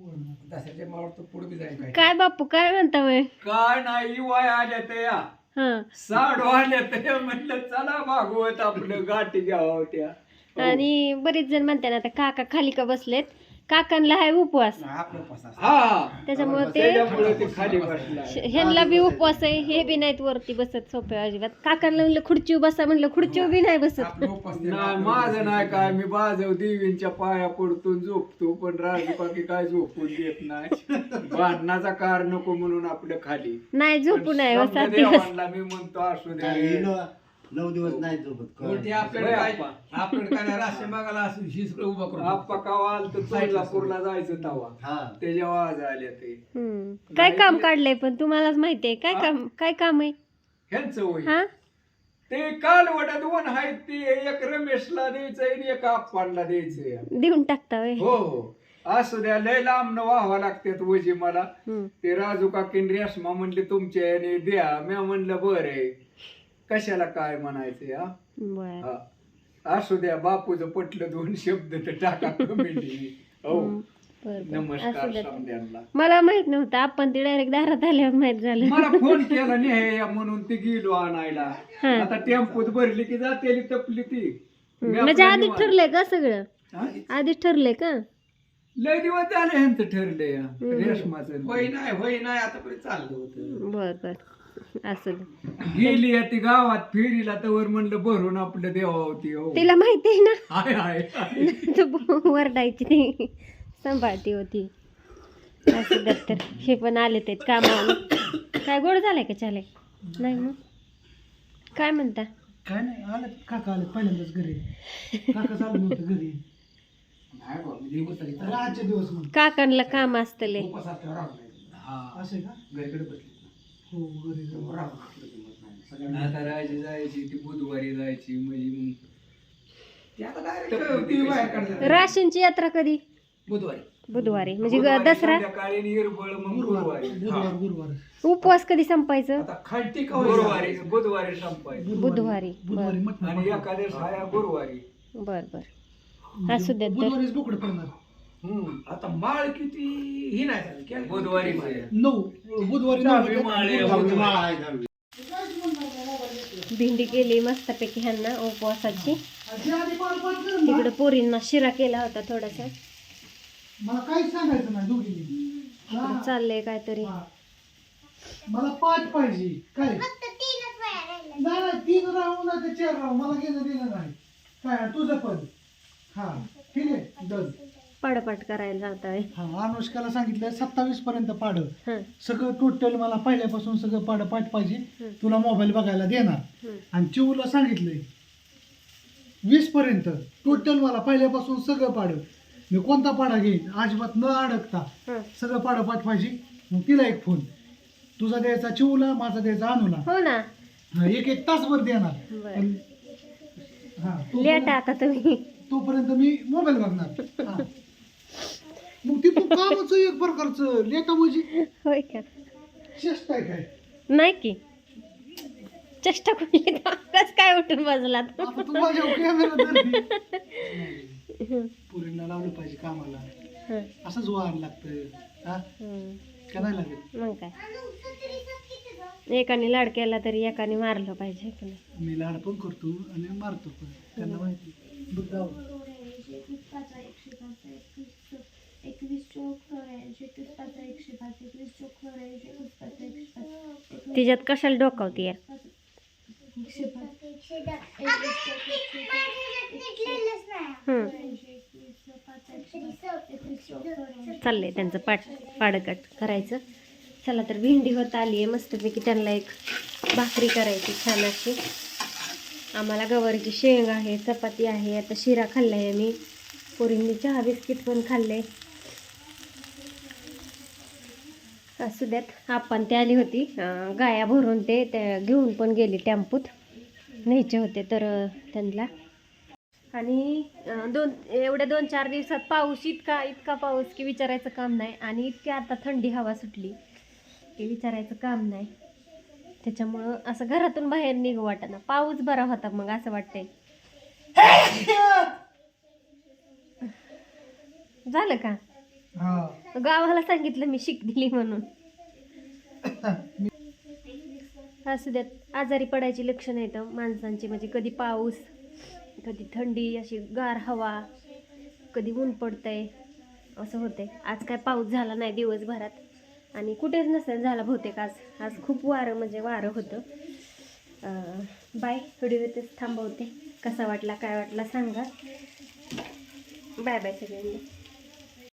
दसऱ्याच्या मला वाटतं पुढे बी जाईल काय काय बापू काय म्हणता वय काय नाही वाय आल्या त्या हा. साडू आल्या त्या म्हटलं चला भागवत आपलं गाठी घ्यावं होत्या आणि बरेच जण म्हणतात आता काका खाली का बसलेत? काकांना हाय उपवास. आपलं हा. त्याच्यामुळे ते त्याच्यामुळे ते खाली बसला ह्यांना बी उपवास आहे हे बी नाहीत वरती बसत सोप्या अजिबात. काकांना म्हणलं खुर्चीवर बसा म्हणलं खुर्चीवर बी नाही बसत. आपलं नाही माझं नाही काय मी बाजव देवींच्या पाया पडतो झोपतो पण राजू बाकी काय झोपून देत नाही. भांडणाचा कार नको म्हणून आपल्या खाली. नाही झोपू नाही हो, समजा देवांना मी म्हणतो असू काही दे न- नऊ दिवस नाही झोपत. आपल्याकडे काय आपल्याकडे काय नाही राशन बघायला असं ही सगळं उभं करून आप्पा कावा आलं तर जायचं तवा. हा. आवाज आल्या ते. हम्म. काय काम काढलंय पण तुम्हालाच माहितीये? काय काम काय काम आहे? ह्यांचं होय हा? ते काल वड्या दोन आहेत ते. एक रमेशला द्यायचंय आणि एक आप्पांना द्यायचंय. देऊन टाकता हो हो. असू द्या लय लांब व्हावं लागतात वजी मला. हम्म. ते राजू काकीन रेशमा म्हणले तुमच्या याने द्या. मी म्हणलं बरं कशाला काय म्हणायचे हा बर. हा. असू द्या बापूचं पटलं दोन शब्द तर टाका कमेंटी. हो. बर बर. नमस्कार असू द्या. समद्यांना मला माहीत नव्हतं आपण ते डायरेक्ट दारात आल्यावर माहीत झालं. मला फोन केला नाही म्हणून ती गेलो आणायला. हा. आता टेम्पोत भरली की जाते तपली ती. मी. म्हणजे आपलं आधीच निवांत. ठरलंय का सगळं? हा? आधीच ठरलंय का? लय दिवस झाले ह्यांचं ठरलंय रेशमाचं होय नाही होय नाही आतापर्यंत चाललं होतं. बर बर. असू. गेली आहे ती गावात फेरीला तर म्हणलं भरून आपलं देवा होती हो. तिला माहितीये ना? हाय हाय हाय. तू वरडायची ती. सांभाळती होती. असं द्या तर हे पण आले ते कामावर काय गोड झालंय का चाले? नाही मग? काय म्हणता? काय नाही आलं काका आले पहिल्यांदाच घरी. काका चालू नव्हतं घरी. दिवस काकांना काम असतले. हा. असे का? घरीकडे बसली. आता जायची ती बुधवारी जायची म्हणजे मग ते आता डायरेक्ट ती बाहेर काढतात राशींची यात्रा कधी? बुधवारी. बुधवारी म्हणजे दसरा? संध्याकाळी निर्बळ मग गुरुवारी. उपवास कधी संपायचं? आता खालती गुरुवारी. बुधवारी संपायचं. बुधवारी. आणि गुरुवारी. बर बर. असू द्या तर बुधवारीच बोकड पडणार. हम्म. आता माळ किती ही नाही झाली. क्या- बुधवारी नऊ. बुधवारी नऊ दहावी होते. माळे आहे भेंडी केली मस्तपैकी ह्यांना उपवासाची. तिकडे पोरींना शिरा केला होता थोडासा. मला काहीच सांगायचं नाही दोघींनी. हा. चाललंय काहीतरी. मला पाच पाहिजे. काय? नाही नाही, तीन राहू ना ते चार राहू. मला घेणं देणं नाही. काय तुझं पण. हा. ठीक आहे? डन. पाडपाट करायला जाताय. हा अनुष्काला सांगितलं सत्तावीस पर्यंत पाड हं. सगळं टोटल मला पहिल्यापासून सगळं पाड पाठ पाहिजे. हं. तुला मोबाईल बघायला देणार. हं. आणि चिवला सांगितलंय वीस पर्यंत. टोटल मला पहिल्यापासून सगळं पाड मी कोणता पाडा घेईन? अजिबात न अडकता हं. सगळं पाडा पाठ पाहिजे. मग तिला एक फोन तुझा द्यायचा चिवला माझा द्यायचा अनुला. हो ना. हा, एक एक तासभर देणार. बर. पण- हा लेट आता तुम्ही. तोपर्यंत मी मोबाईल बघणार. हा. मग ती तू कामच एक प्रकारचं लेटा म्हणजे होय का? चेष्टा आहे काय? नाही की. चेष्टा कुठली? कस काय उठून बसला आता तू माझ्या कॅमेरा धरली. पुरीला लावलं पाहिजे कामाला. असंच लागतं. हा? का नाही लागत? मग काय? एकाने लाड केला तरी एकाने मारलं पाहिजे की नाही? मी लाड पण करतो आणि मारतो पण. त्यांना माहिती. बघ गाव. एकवीस चौक चौऱ्याऐंशी एकवीस पाच एकशे पाच एकवीस चौक चौऱ्याऐंशी एकवीस पाच एकशे पाच तिच्यात कशाला डोकावती या? एकशे पाच एकवीस एकशे पाच एकवीस पाच एकशे पाच एकवीस चौक चाललंय त्यांचं पाठ पाडकट करायचं. चला तर भेंडी होत आली आहे मस्तपैकी. त्यांना एक भाकरी करायची छान अशी. आम्हाला गवारीची शेंग आहे चपाती आहे आता शिरा खाल्लाय आम्ही. पोरींनी चहा बिस्किट पण खाल्ले. असू द्यात आपण ते आली होती. गाया भरून ते त्या घेऊन पण गेली टेम्पूत. न्यायचे होते तर त्यांना. आणि दोन एवढ्या दोन चार दिवसात पाऊस इतका इतका पाऊस की विचारायचं काम नाही. आणि इतकी आता थंडी हवा सुटली की विचारायचं काम नाही. त्याच्यामुळं असं घरातून बाहेर निघू वाटणं पाऊस बरा होता मग असं वाटतंय. झालं का? हा. गावाला सांगितलं मी शिक दिली म्हणून. असू द्यात. आजारी पडायची लक्षणं येतं माणसांची. म्हणजे कधी पाऊस कधी थंडी अशी गार हवा कधी ऊन पडतंय असं होतंय. आज काय पाऊस झाला नाही दिवसभरात. आणि कुठेच नसेल झाला बहुतेक आज. आज खूप वारं म्हणजे वारं होतं. अं, बाय व्हिडिओ इथेच थांबवते. कसा वाटला काय वाटला सांगा. बाय बाय सगळ्यांना.